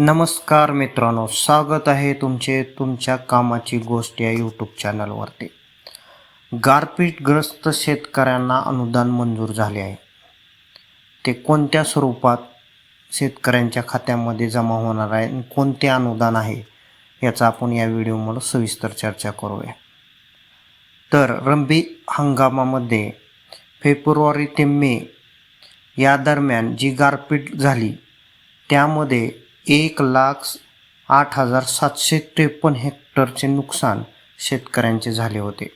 नमस्कार मित्रांनो स्वागत आहे तुमचे तुमच्या कामाची गोष्ट या यूट्यूब चॅनलवरती गारपीटग्रस्त शेतकऱ्यांना अनुदान मंजूर झाले आहे. ते कोणत्या स्वरूपात शेतकऱ्यांच्या खात्यामध्ये जमा होणार आहे आणि कोणते अनुदान आहे याचा आपण या व्हिडिओमध्ये सविस्तर चर्चा करूया. तर रंबी हंगामामध्ये फेब्रुवारी ते मे या दरम्यान जी गारपीट झाली त्यामध्ये एक लाख आठ हजार सातशे त्रेपन्न हेक्टरचे नुकसान शेतकऱ्यांचे झाले होते.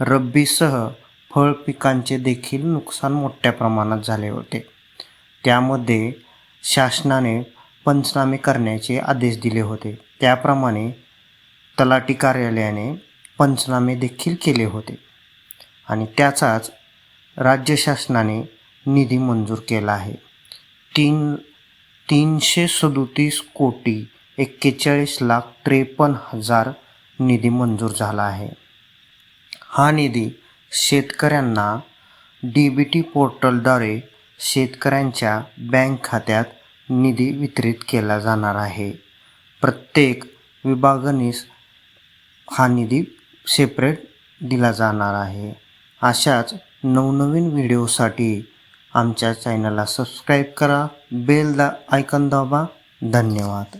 रब्बीसह फळ पिकांचे देखील नुकसान मोठ्या प्रमाणात झाले होते. त्यामध्ये शासनाने पंचनामे करण्याचे आदेश दिले होते. त्याप्रमाणे तलाठी कार्यालयाने पंचनामे देखील केले होते. आणि त्याचाच राज्य शासनाने निधी मंजूर केला आहे. तीन तीनशे सदोतीस कोटी एक्केचाळीस लाख त्रेपन्न हजार निधी मंजूर झाला आहे. हा निधी शेतकऱ्यांना डी बी टी पोर्टलद्वारे शेतकऱ्यांच्या बँक खात्यात निधी वितरित केला जाणार आहे. प्रत्येक विभागनीस हा निधी सेपरेट दिला जाणार आहे. अशाच नवनवीन व्हिडिओसाठी आमच्या चॅनलला सबस्क्राईब करा बेल दा आयकन दाबा. धन्यवाद.